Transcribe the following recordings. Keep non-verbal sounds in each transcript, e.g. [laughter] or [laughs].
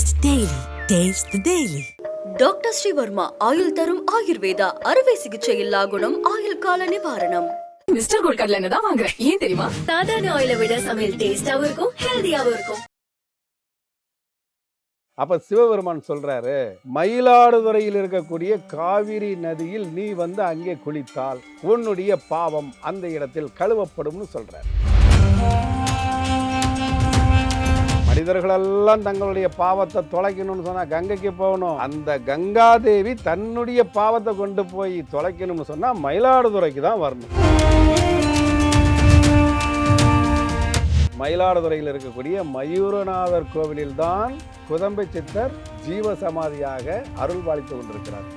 Taste Daily. Taste the Daily. Doctor Srivarma ஆயுள் தரும் ஆயுர்வேதா அறுவை சிகிச்சை இல்லா குணம் ஆயுள் கால நிவாரணம் மிஸ்டர் கோல்ட் கடலை எண்ணெய் தான் வாங்குறேன் ஏன் தெரியுமா சாதாரண ஆயிலை விட சமையல் டேஸ்டாவும் இருக்கும் ஹெல்தியாவும் இருக்கும் அப்ப சிவபெருமான் சொல்றாரு மயிலாடுதுறையில் இருக்கக்கூடிய காவிரி நதியில் நீ வந்து அங்கே குளித்தால் உன்னுடைய பாவம் அந்த இடத்தில் கழுவப்படும்னு சொல்றார். மனிதர்களெல்லாம் தங்களுடைய பாவத்தை தொலைக்கணும்னு சொன்னால் கங்கைக்கு போகணும். அந்த கங்காதேவி தன்னுடைய பாவத்தை கொண்டு போய் தொலைக்கணும்னு சொன்னால் மயிலாடுதுறைக்கு தான் வரணும். மயிலாடுதுறையில் இருக்கக்கூடிய மயூரநாதர் கோவிலில் தான் குதம்பை சித்தர் ஜீவ சமாதியாக அருள் பாலித்து கொண்டிருக்கிறார்.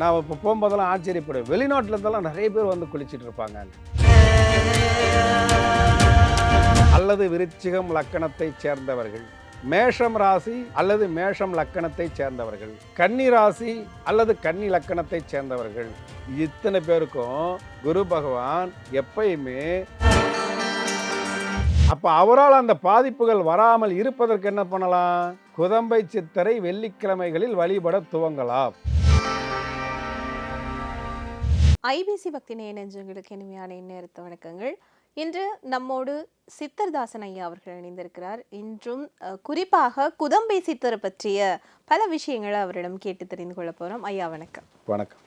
நான் இப்போ போகும்போதெல்லாம் ஆச்சரியப்படுவேன் வெளிநாட்டுல இருந்தெல்லாம் நிறைய பேர் வந்து குளிச்சிட்டு இருப்பாங்க அல்லது விருச்சிகம் லக்கணத்தைச் சேர்ந்தவர்கள். மேஷம் ராசி அல்லது மேஷம் லக்கணத்தைச் சேர்ந்தவர்கள். கன்னி ராசி அல்லது கன்னி லக்கணத்தைச் சேர்ந்தவர்கள். இத்தனை பேருக்கும் குரு பகவான் எப்பயுமே அப்ப அவரால் அந்த பாதிப்புகள் வராமல் இருப்பதற்கு என்ன பண்ணலாம்? குதம்பை சித்தரை வெள்ளிக்கிழமைகளில் வழிபட துவங்கலாம். ஐபிசி பக்தி நேய நெஞ்சங்களுக்கு இனிமையான இந்நேரத்த வணக்கங்கள். இன்று நம்மோடு சித்தர்தாசன் ஐயா அவர்கள் இணைந்திருக்கிறார். இன்றும் குறிப்பாக குதம்பை சித்தரை பற்றிய பல விஷயங்களை அவரிடம் கேட்டு தெரிந்து கொள்ள போறோம். ஐயா வணக்கம். வணக்கம்.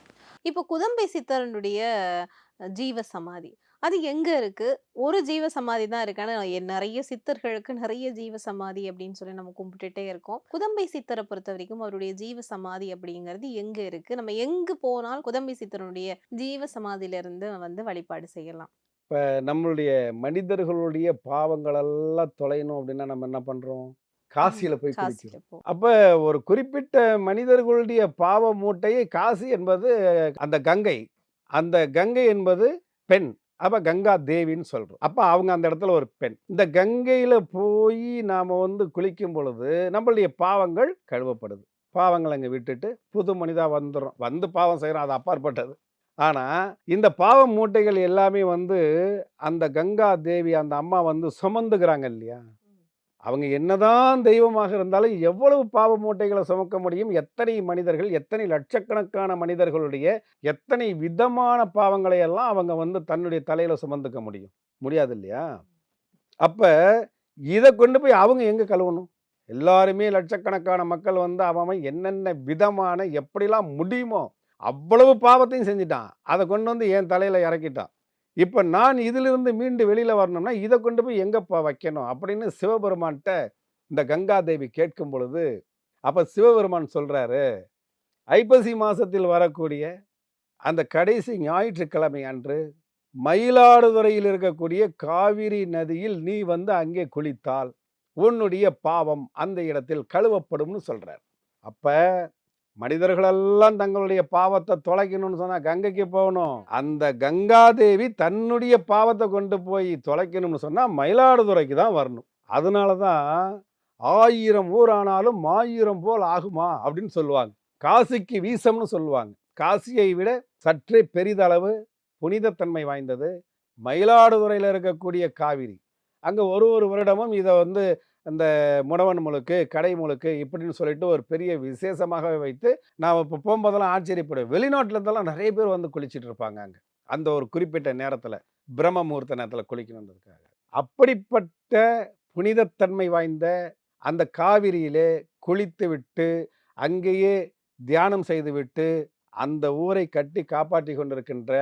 இப்போ குதம்பை சித்தரனுடைய ஜீவ சமாதி அது எங்க இருக்கு? ஒரு ஜீவ சமாதி தான் இருக்கு. ஆனா எ- நிறைய சித்தர்களுக்கு நிறைய ஜீவ சமாதி அப்படின்னு சொல்லி நம்ம கும்பிட்டுட்டே இருக்கோம். குதம்பை சித்தரை பொறுத்த வரைக்கும் அவருடைய ஜீவ சமாதி அப்படிங்கிறது எங்க இருக்கு? நம்ம எங்கு போனால் குதம்பை சித்தருடைய ஜீவ சமாதியில இருந்து வந்து வழிபாடு செய்யலாம். இப்போ நம்மளுடைய மனிதர்களுடைய பாவங்களெல்லாம் தொலையணும் அப்படின்னா நம்ம என்ன பண்றோம்? காசியில போய் குளிக்கிறோம். அப்ப ஒரு குறிப்பிட்ட மனிதர்களுடைய பாவ மூட்டையை காசி என்பது அந்த கங்கை. அந்த கங்கை என்பது பெண். அப்ப கங்கா தேவின்னு சொல்றோம். அப்ப அவங்க அந்த இடத்துல ஒரு பெண். இந்த கங்கையில போய் நாம வந்து குளிக்கும் பொழுது நம்மளுடைய பாவங்கள் கழுவப்படுது. பாவங்களை அங்கே விட்டுட்டு புது மனிதா வந்துடும் வந்து பாவம் செய்கிறோம் அது அப்பாற்பட்டது. ஆனா இந்த பாவ மூட்டைகள் எல்லாமே வந்து அந்த கங்கா தேவி அந்த அம்மா வந்து சுமந்துக்கிறாங்க இல்லையா? அவங்க என்னதான் தெய்வமாக இருந்தாலும் எவ்வளவு பாவ மூட்டைகளை சுமக்க முடியும்? எத்தனை மனிதர்கள் எத்தனை லட்சக்கணக்கான மனிதர்களுடைய எத்தனை விதமான பாவங்களை எல்லாம் அவங்க வந்து தன்னுடைய தலையில சுமந்துக்க முடியும்? முடியாது இல்லையா? அப்ப இதை கொண்டு போய் அவங்க எங்க கழுவணும்? எல்லாருமே லட்சக்கணக்கான மக்கள் வந்து அவன் என்னென்ன விதமான எப்படிலாம் முடியுமோ அவ்வளவு பாவத்தையும் செஞ்சிட்டான். அதை கொண்டு வந்து என் தலையில் இறக்கிட்டான். இப்போ நான் இதிலிருந்து மீண்டு வெளியில் வரணும்னா இதை கொண்டு போய் எங்கப்பா வைக்கணும் அப்படின்னு சிவபெருமான்கிட்ட இந்த கங்காதேவி கேட்கும் பொழுது அப்போ சிவபெருமான் சொல்கிறாரு ஐப்பசி மாசத்தில் வரக்கூடிய அந்த கடைசி ஞாயிற்றுக்கிழமை அன்று மயிலாடுதுறையில் இருக்கக்கூடிய காவிரி நதியில் நீ வந்து அங்கே குளித்தால் உன்னுடைய பாவம் அந்த இடத்தில் கழுவப்படும்னு சொல்கிறார் அப்போ மனிதர்களெல்லாம் தங்களுடைய பாவத்தை தொலைக்கணும்னு சொன்னால் கங்கைக்கு போகணும். அந்த கங்காதேவி தன்னுடைய பாவத்தை கொண்டு போய் தொலைக்கணும்னு சொன்னால் மயிலாடுதுறைக்கு தான் வரணும். அதனால தான் ஆயிரம் ஊர் ஆனாலும் ஆயிரம் போல் ஆகுமா அப்படின்னு சொல்லுவாங்க. காசிக்கு வீசம்னு சொல்லுவாங்க. காசியை விட சற்றே பெரிதளவு புனிதத்தன்மை வாய்ந்தது மயிலாடுதுறையில் இருக்கக்கூடிய காவிரி. அங்கே ஒரு ஒரு வருடமும் இதை வந்து இந்த முடவன் முழுக்கு கடை முழுக்கு இப்படின்னு சொல்லிட்டு ஒரு பெரிய விசேஷமாகவே வைத்து நான் இப்போ போகும்போதெல்லாம் ஆச்சரியப்படுவேன் வெளிநாட்டுல இருந்தெல்லாம் நிறைய பேர் வந்து குளிச்சிட்டு இருப்பாங்க அங்கே. அந்த ஒரு குறிப்பிட்ட நேரத்தில் பிரம்ம முகூர்த்த நேரத்தில் குளிக்கணுன்றதுக்காக அப்படிப்பட்ட புனிதத்தன்மை வாய்ந்த அந்த காவிரியிலே குளித்து விட்டு அங்கேயே தியானம் செய்துவிட்டு அந்த ஊரை கட்டி காப்பாற்றி கொண்டிருக்கின்ற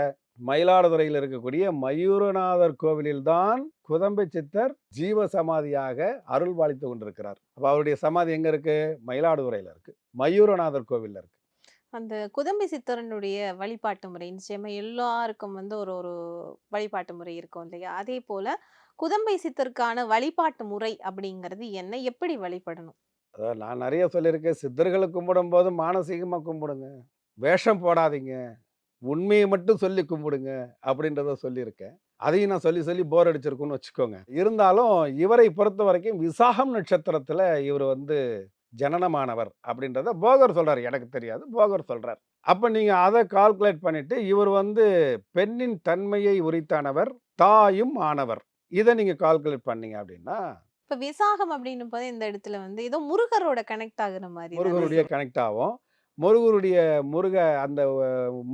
மயிலாடுதுறையில் இருக்கக்கூடிய மயூரநாதர் கோவிலில்தான் குதம்பை சித்தர் ஜீவ சமாதியாக அருள் பாலித்து கொண்டிருக்கிறார். அப்ப அவருடைய சமாதி எங்க இருக்கு? மயிலாடுதுறையில இருக்கு. மயூரநாதர் கோவில்ல இருக்கு. அந்த குதம்பை சித்தரனுடைய வழிபாட்டு முறை நிச்சயமா எல்லாருக்கும் வந்து ஒரு ஒரு வழிபாட்டு முறை இருக்கும் இல்லையா? அதே போல குதம்பை சித்தருக்கான வழிபாட்டு முறை அப்படிங்கிறது என்ன எப்படி வழிபடணும்? அதாவது நான் நிறைய சொல்லியிருக்கேன். சித்தர்களை கும்பிடும் போது மானசீகமாக கும்பிடுங்க. வேஷம் போடாதீங்க. உண்மையை மட்டும் சொல்லி கும்பிடுங்க அப்படின்றத சொல்லியிருக்கேன். அதையும் நான் சொல்லி சொல்லி போர் அடிச்சிருக்குன்னு வச்சுக்கோங்க. இருந்தாலும் இவரை பொறுத்த வரைக்கும் விசாகம் நட்சத்திரத்தில் இவர் வந்து ஜனனமானவர் அப்படின்றத போகர் சொல்றார். எனக்கு தெரியாது போகர் சொல்றார். அப்ப நீங்க அதை கால்குலேட் பண்ணிட்டு இவர் வந்து பெண்ணின் தன்மையை உரித்தானவர் தாயும் ஆனவர். இதை நீங்கள் கால்குலேட் பண்ணீங்க அப்படின்னா இப்ப விசாகம் அப்படின்னும் போது இந்த இடத்துல வந்து ஏதோ முருகரோட கனெக்ட் ஆகுற மாதிரி முருகருடைய. கனெக்ட் ஆகும். முருகருடைய முருக அந்த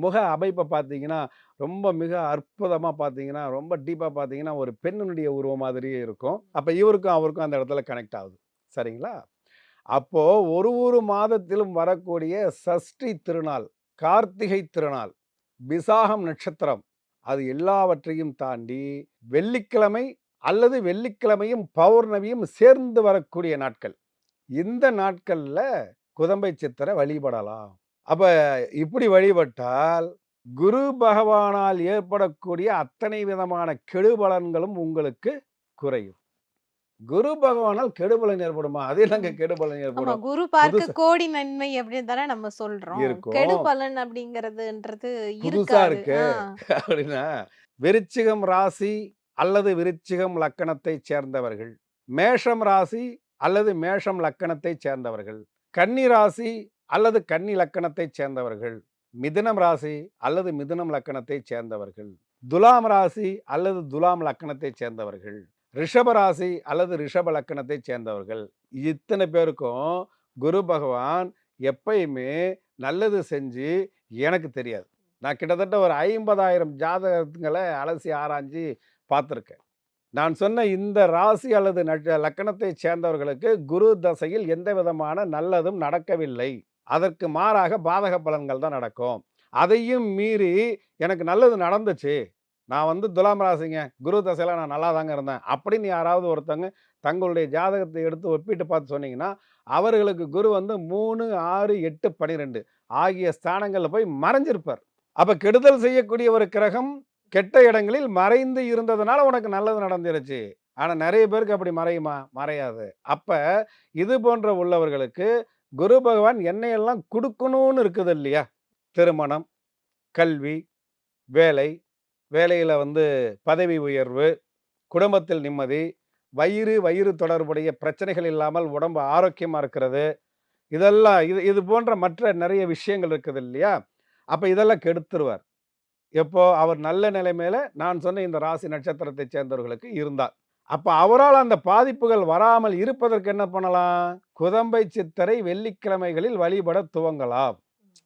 முக அமைப்பை பார்த்தீங்கன்னா ரொம்ப மிக அற்புதமாக பார்த்தீங்கன்னா ரொம்ப டீப்பாக பார்த்தீங்கன்னா ஒரு பெண்ணினுடைய உருவம் மாதிரியே இருக்கும். அப்போ இவருக்கும் அவருக்கும் அந்த இடத்துல கனெக்ட் ஆகுது. சரிங்களா? அப்போது ஒரு ஒரு மாதத்திலும் வரக்கூடிய சஷ்டி திருநாள் கார்த்திகை திருநாள் விசாகம் நட்சத்திரம் அது எல்லாவற்றையும் தாண்டி வெள்ளிக்கிழமை அல்லது வெள்ளிக்கிழமையும் பௌர்ணமியும் சேர்ந்து வரக்கூடிய நாட்கள். இந்த நாட்களில் குதம்பை சித்தரை வழிபடலாம். அப்ப இப்படி வழிபட்டால் குரு பகவானால் ஏற்படக்கூடிய அத்தனை விதமான கெடுபலன்களும் உங்களுக்கு குறையும். குரு பகவானால் கெடுபலன் ஏற்படுமா? அது என்னங்க கெடுபலன் ஏற்படும்? குரு பார்க்க கோடி நன்மை அப்படின்னு தானே நம்ம சொல்றோம். இருக்கும். கெடு பலன் அப்படிங்கறதுன்றது புதுசா இருக்கு. [laughs] அப்படின்னா விருச்சிகம் ராசி அல்லது விருச்சிகம் லக்கணத்தை சேர்ந்தவர்கள். மேஷம் ராசி அல்லது மேஷம் லக்கணத்தை சேர்ந்தவர்கள். கன்னி ராசி அல்லது கன்னி லக்கணத்தைச் சேர்ந்தவர்கள் மிதுனம் ராசி அல்லது மிதுனம் லக்கணத்தைச் சேர்ந்தவர்கள் துலாம் ராசி அல்லது துலாம் லக்கணத்தை சேர்ந்தவர்கள் ரிஷப ராசி அல்லது ரிஷப லக்கணத்தை சேர்ந்தவர்கள். இத்தனை பேருக்கும் குரு பகவான் எப்பயுமே நல்லது செஞ்சு எனக்கு தெரியாது. நான் கிட்டத்தட்ட ஒரு ஐம்பதாயிரம் ஜாதகங்களை அலசி ஆராய்ஞ்சு பார்த்துருக்கேன். நான் சொன்ன இந்த ராசி அல்லது லக்கணத்தை சேர்ந்தவர்களுக்கு குரு தசையில் எந்த விதமான நல்லதும் நடக்கவில்லை. அதற்கு மாறாக பாதக பலன்கள் தான் நடக்கும். அதையும் மீறி எனக்கு நல்லது நடந்துச்சு. நான் வந்து துலாம் ராசிங்க. குரு தசையில் நான் நல்லா தாங்க இருந்தேன். அப்படின்னு யாராவது ஒருத்தங்க தங்களுடைய ஜாதகத்தை எடுத்து ஒப்பிட்டு பார்த்து சொன்னீங்கன்னா அவர்களுக்கு குரு வந்து மூணு ஆறு எட்டு பனிரெண்டு ஆகிய ஸ்தானங்களில் போய் மறைஞ்சிருப்பார். அப்போ கெடுதல் செய்யக்கூடிய ஒரு கிரகம் கெட்ட இடங்களில் மறைந்து இருந்ததுனால உனக்கு நல்லது நடந்துருச்சு. ஆனால் நிறைய பேருக்கு அப்படி மறையுமா? மறையாது. அப்போ இது போன்ற உள்ளவர்களுக்கு குரு பகவான் என்னையெல்லாம் கொடுக்கணும்னு இருக்குது இல்லையா? திருமணம் கல்வி வேலை வேலையில் வந்து பதவி உயர்வு குடும்பத்தில் நிம்மதி வயிறு வயிறு தொடர்புடைய பிரச்சனைகள் இல்லாமல் உடம்பு ஆரோக்கியமாக இருக்கிறது. இதெல்லாம் இது இது போன்ற மற்ற நிறைய விஷயங்கள் இருக்குது இல்லையா? அப்போ இதெல்லாம் கெடுத்துருவார். எப்போ அவர் நல்ல நிலைமையில நான் சொன்ன இந்த ராசி நட்சத்திரத்தை சேர்ந்தவர்களுக்கு இருந்தார். அப்போ அவரால் அந்த பாதிப்புகள் வராமல் இருப்பதற்கு என்ன பண்ணலாம்? குதம்பை சித்தரை வெள்ளிக்கிழமைகளில் வழிபட துவங்கலாம்.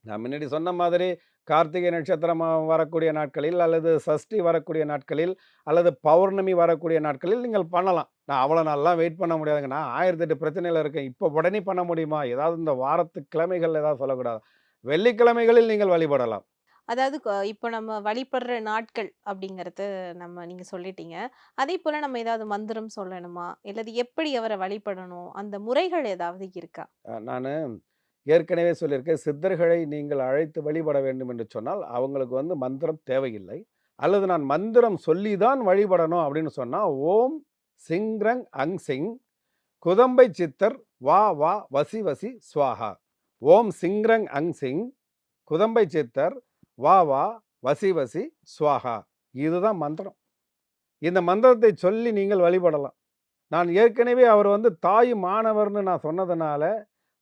நான் முன்னாடி சொன்ன மாதிரி கார்த்திகை நட்சத்திரம் வரக்கூடிய நாட்களில் அல்லது சஷ்டி வரக்கூடிய நாட்களில் அல்லது பௌர்ணமி வரக்கூடிய நாட்களில் நீங்கள் பண்ணலாம். நான் அவ்வளோ நாளெலாம் வெயிட் பண்ண முடியாதுங்க. நான் ஆயிரத்தி எட்டு பிரச்சனையில் இருக்கேன். இப்போ உடனே பண்ண முடியுமா? ஏதாவது இந்த வாரத்து கிழமைகள் ஏதாவது சொல்லக்கூடாது? வெள்ளிக்கிழமைகளில் நீங்கள் வழிபடலாம். அதாவது இப்போ நம்ம வழிபடுற நாட்கள் அப்படிங்கிறது நம்ம நீங்கள் சொல்லிட்டீங்க. அதே போல் நம்ம ஏதாவது மந்திரம் சொல்லணுமா? இல்லது எப்படி அவரை வழிபடணும்? அந்த முறைகள் ஏதாவது இருக்கா? நான் ஏற்கனவே சொல்லியிருக்கேன். சித்தர்களை நீங்கள் அழைத்து வழிபட வேண்டும் என்று சொன்னால் அவங்களுக்கு வந்து மந்திரம் தேவையில்லை. அல்லது நான் மந்திரம் சொல்லி தான் வழிபடணும் அப்படின்னு சொன்னால் ஓம் சிங்ரங் அங் சிங் குதம்பை சித்தர் வா வா வசி வசி ஸ்வாஹா ஓம் சிங்ரங் அங் சிங் குதம்பை சித்தர் வா வா வசி வசி சுவாகா. இதுதான் மந்திரம். இந்த மந்திரத்தை சொல்லி நீங்கள் வழிபடலாம். நான் ஏற்கனவே அவர் வந்து தாய் மாணவர்னு நான் சொன்னதுனால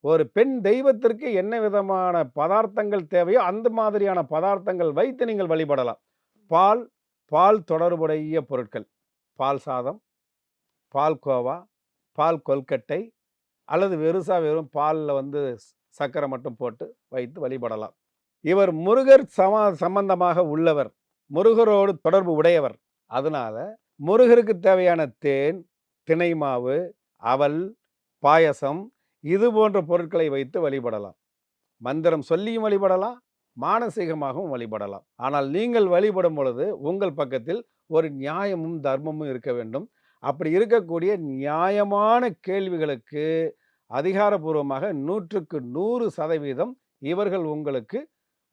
ஒரு பெண் தெய்வத்திற்கு என்ன விதமான பதார்த்தங்கள் தேவையோ அந்த மாதிரியான பதார்த்தங்கள் வைத்து நீங்கள் வழிபடலாம். பால் பால் தொடர்புடைய பொருட்கள். பால் சாதம் பால் கோவா பால் கொல்கட்டை அல்லது வெறுசா வெறும் பாலில் வந்து சக்கரை சர்க்கரை மட்டும் போட்டு வைத்து வழிபடலாம். இவர் முருகர் சம சம்பந்தமாக உள்ளவர். முருகரோடு தொடர்பு உடையவர். அதனால முருகருக்கு தேவையான தேன் திணை மாவு அவல் பாயசம் இது போன்ற பொருட்களை வைத்து வழிபடலாம். மந்திரம் சொல்லியும் வழிபடலாம் மானசீகமாகவும் வழிபடலாம். ஆனால் நீங்கள் வழிபடும் பொழுது உங்கள் பக்கத்தில் ஒரு நியாயமும் தர்மமும் இருக்க வேண்டும். அப்படி இருக்கக்கூடிய நியாயமான கேள்விகளுக்கு அதிகாரபூர்வமாக நூற்றுக்கு நூறு சதவீதம் இவர்கள் உங்களுக்கு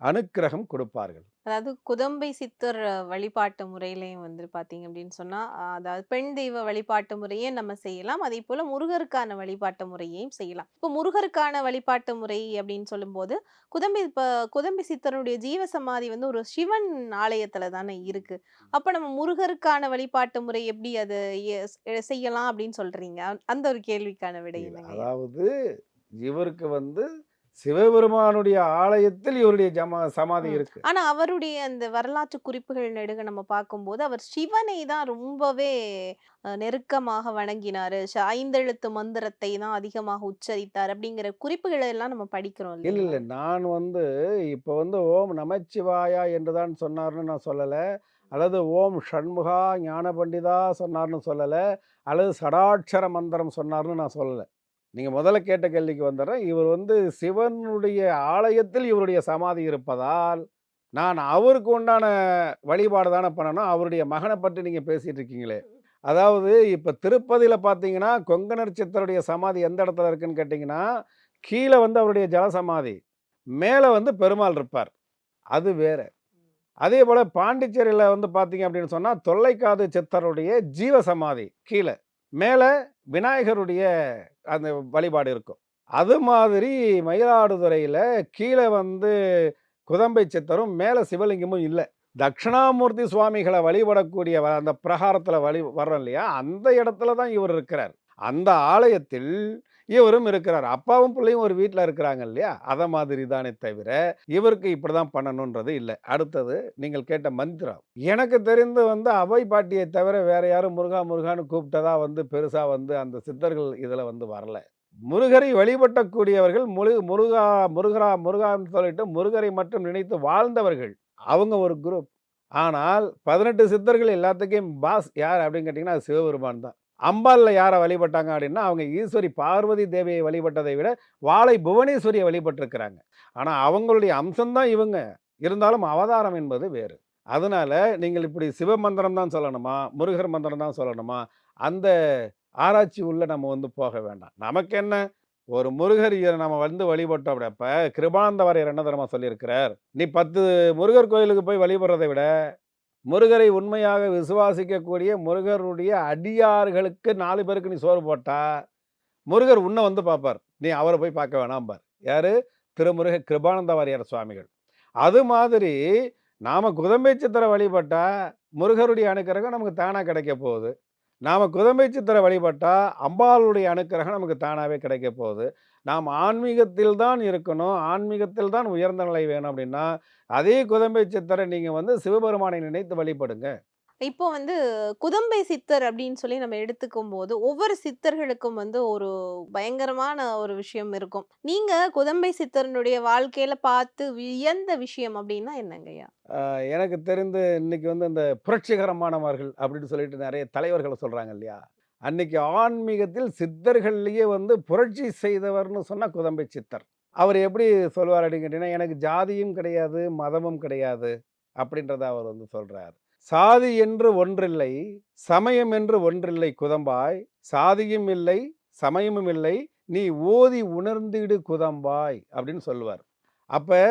அனுக்கிரகம் கொடுப்பார்கள். அதாவது குதம்பை சித்தர் வழிபாட்டு முறையிலையும் வந்து பாத்தீங்க அப்படின்னு சொன்னா அஹ், அதாவது பெண் தெய்வ வழிபாட்டு முறையே நம்ம செய்யலாம். அதே போல முருகருக்கான வழிபாட்டு முறையையும் செய்யலாம். இப்போ முருகருக்கான வழிபாட்டு முறை அப்படின்னு சொல்லும்போது குதம்பை இப்ப குதம்பை சித்தருடைய ஜீவ சமாதி வந்து ஒரு சிவன் ஆலயத்துல தானே இருக்கு. அப்ப நம்ம முருகருக்கான வழிபாட்டு முறை எப்படி அது செய்யலாம் அப்படின்னு சொல்றீங்க? அந்த ஒரு கேள்விக்கான விடை இல்ல, என்னங்க? அதாவது இவருக்கு வந்து சிவபெருமானுடைய ஆலயத்தில் இவருடைய ஜமா சமாதி. இருக்கு. ஆனா அவருடைய அந்த வரலாற்று குறிப்புகள் நெடுக நம்ம பார்க்கும்போது அவர் சிவனை தான் ரொம்பவே நெருக்கமாக வணங்கினாரு. ஐந்தெழுத்து மந்திரத்தை தான் அதிகமாக உச்சரித்தார் அப்படிங்கிற குறிப்புகளை எல்லாம் நம்ம படிக்கிறோம் இல்ல இல்ல. நான் வந்து இப்போ வந்து ஓம் நமச்சிவாயா என்றுதான் சொன்னார்னு நான் சொல்லலை. அல்லது ஓம் ஷண்முகா ஞான பண்டிதா சொன்னார்னு சொல்லலை. அல்லது சடாட்சர மந்திரம் சொன்னார்னு நான் சொல்லலை. நீங்கள் முதல்ல கேட்ட கேள்விக்கு வந்துடுறேன் இவர் வந்து சிவனுடைய ஆலயத்தில் இவருடைய சமாதி இருப்பதால் நான் அவருக்கு உண்டான வழிபாடு தானே பண்ணணும் அவருடைய மகனை பற்றி நீங்கள் பேசிகிட்டு இருக்கீங்களே. அதாவது இப்போ திருப்பதியில் பார்த்தீங்கன்னா கொங்கனர் சித்தருடைய சமாதி எந்த இடத்துல இருக்குன்னு கேட்டிங்கன்னா கீழே வந்து அவருடைய ஜலசமாதி மேலே வந்து பெருமாள் இருப்பார். அது வேற. அதே போல் பாண்டிச்சேரியில் வந்து பார்த்தீங்க அப்படின்னு சொன்னால் தொல்லைக்காது சித்தருடைய ஜீவசமாதி கீழே. மேலே விநாயகருடைய அந்த வழிபாடு இருக்கும். அது மாதிரி மயிலாடுதுறையில் கீழே வந்து குதம்பை சித்தரும் மேலே சிவலிங்கமும் இல்லை. தட்சிணாமூர்த்தி சுவாமிகளை வழிபடக்கூடிய வ- அந்த பிரகாரத்தில் வழி வர்றோம் இல்லையா? அந்த இடத்துல தான் இவர் இருக்கிறார். அந்த ஆலயத்தில் இவரும் இருக்கிறார். அப்பாவும் பிள்ளையும் ஒரு வீட்டில் இருக்கிறாங்க இல்லையா? அதை மாதிரி தானே தவிர இவருக்கு இப்படி தான் பண்ணணுன்றது இல்லை. அடுத்தது நீங்கள் கேட்ட மந்திரம். எனக்கு தெரிந்து வந்து அவை பாட்டியை தவிர வேற யாரும் முருகா முருகான்னு கூப்பிட்டதா வந்து பெருசாக வந்து அந்த சித்தர்கள் இதில் வந்து வரல. முருகரை வழிபட்டக்கூடியவர்கள் முரு முருகா முருகரா முருகான்னு சொல்லிட்டு முருகரை மட்டும் நினைத்து வாழ்ந்தவர்கள். அவங்க ஒரு குரூப். ஆனால் பதினெட்டு சித்தர்கள் எல்லாத்துக்கும் பாஸ் யார் அப்படின்னு கேட்டிங்கன்னா சிவபெருமான் தான். அம்பாலில் யாரை வழிபட்டாங்க அப்படின்னா அவங்க ஈஸ்வரி பார்வதி தேவியை வழிபட்டதை விட வாழை புவனேஸ்வரியை வழிபட்டிருக்கிறாங்க. ஆனால் அவங்களுடைய அம்சம்தான் இவங்க. இருந்தாலும் அவதாரம் என்பது வேறு. அதனால் நீங்கள் இப்படி சிவ மந்திரம் தான் சொல்லணுமா முருகர் மந்திரம் தான் சொல்லணுமா அந்த ஆராய்ச்சி உள்ளே நம்ம வந்து போக வேண்டாம். நமக்கு என்ன? ஒரு முருகர் நம்ம வந்து வழிபட்டோம் அப்படிப்ப கிருபானந்தவரையர் என்ன தரமா சொல்லியிருக்கிறார்? நீ பத்து முருகர் கோயிலுக்கு போய் வழிபடுறதை விட முருகரை உண்மையாக விசுவாசிக்கக்கூடிய முருகருடைய அடியார்களுக்கு நாலு பேருக்கு நீ சோறு போட்டா முருகர் உன்னை வந்து பார்ப்பார். நீ அவரை போய் பார்க்க வேணாம் பார் யார்? திருமுருக கிருபானந்த வாரியார் சுவாமிகள். அது மாதிரி நாம் குதம்பை சித்திரை வழிபட்டால் முருகருடைய அனுக்கிரகம் நமக்கு தானாக கிடைக்க போகுது. நாம் குதம்பை சித்திரை வழிபட்டால் அம்பாளுடைய அனுக்கிரகம் நமக்கு தானாகவே கிடைக்க போகுது. நாம் ஆன்மீகத்தில் தான் இருக்கணும் ஆன்மீகத்தில் தான் உயர்ந்த நிலை வேணும் அப்படின்னா அதே குதம்பை சித்தரை நீங்க வந்து சிவபெருமானை நினைத்து வழிபடுங்க. இப்போ வந்து குதம்பை சித்தர் அப்படின்னு சொல்லி நம்ம எடுத்துக்கும் போது ஒவ்வொரு சித்தர்களுக்கும் வந்து ஒரு பயங்கரமான ஒரு விஷயம் இருக்கும். நீங்க குதம்பை சித்தரனுடைய வாழ்க்கையில பார்த்து வியந்த விஷயம் அப்படின்னா என்னங்கய்யா எனக்கு தெரிந்து இன்னைக்கு வந்து இந்த புரட்சிகரமானவர்கள் அப்படின்னு சொல்லிட்டு நிறைய தலைவர்களை சொல்றாங்க இல்லையா? அன்னைக்கு ஆன்மீகத்தில் சித்தர்கள்லேயே வந்து புரட்சி செய்தவர்னு சொன்னால் குதம்பை சித்தர். அவர் எப்படி சொல்வார் அப்படின்னு கேட்டிங்கன்னா எனக்கு ஜாதியும் கிடையாது மதமும் கிடையாது அப்படின்றத அவர் வந்து சொல்கிறார் சாதி என்று ஒன்றில்லை சமயம் என்று ஒன்றில்லை குதம்பாய். சாதியும் இல்லை சமயமும் இல்லை நீ ஓதி உணர்ந்திடு குதம்பாய் அப்படின்னு சொல்லுவார். அப்போ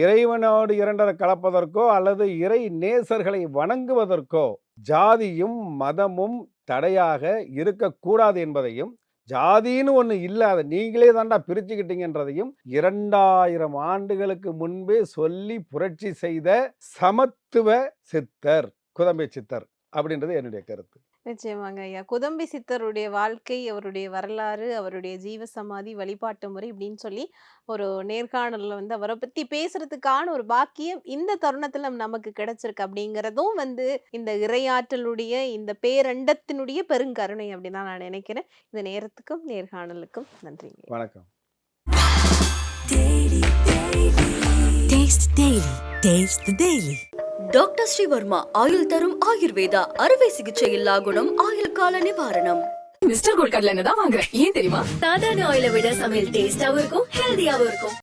இறைவனோடு இரண்டரை கலப்பதற்கோ அல்லது இறை நேசர்களை வணங்குவதற்கோ ஜாதியும் மதமும் தடையாக இருக்கக்கூடாது என்பதையும் ஜாதின்னு ஒன்று இல்லாத நீங்களே தாண்டா பிரிச்சுக்கிட்டீங்கன்றதையும் இரண்டாயிரம் ஆண்டுகளுக்கு முன்பே சொல்லி புரட்சி செய்த சமத்துவ சித்தர் குதம்பை சித்தர் அப்படின்றது என்னுடைய கருத்து. நிச்சயமாங்க. ஐயா. குதம்பை சித்தருடைய வாழ்க்கை அவருடைய வரலாறு அவருடைய ஜீவசமாதி வழிபாட்டு முறை இப்படின்னு சொல்லி ஒரு நேர்காணல்ல வந்து அவரை பத்தி பேசுறதுக்கான ஒரு பாக்கியம் இந்த தருணத்துல நமக்கு கிடைச்சிருக்கு. அப்படிங்கிறதும் வந்து இந்த இறையாற்றலுடைய இந்த பேரண்டத்தினுடைய பெருங்கருணை அப்படின்னு தான் நான் நினைக்கிறேன். இந்த நேரத்துக்கும் நேர்காணலுக்கும் நன்றிங்க. வணக்கம். Taste Daily. Taste the Daily. Doctor Srivarma ஆயுள் தரும் ஆயுர்வேதா அறுவை சிகிச்சை இல்லா குணம் ஆயுள் கால நிவாரணம். மிஸ்டர் கோல்ட் கடலை தான் வாங்குறேன் ஏன் தெரியுமா? சாதாரண ஆயிலை விட சமையல் டேஸ்டாவும் இருக்கும் ஹெல்தியாவும் இருக்கும்.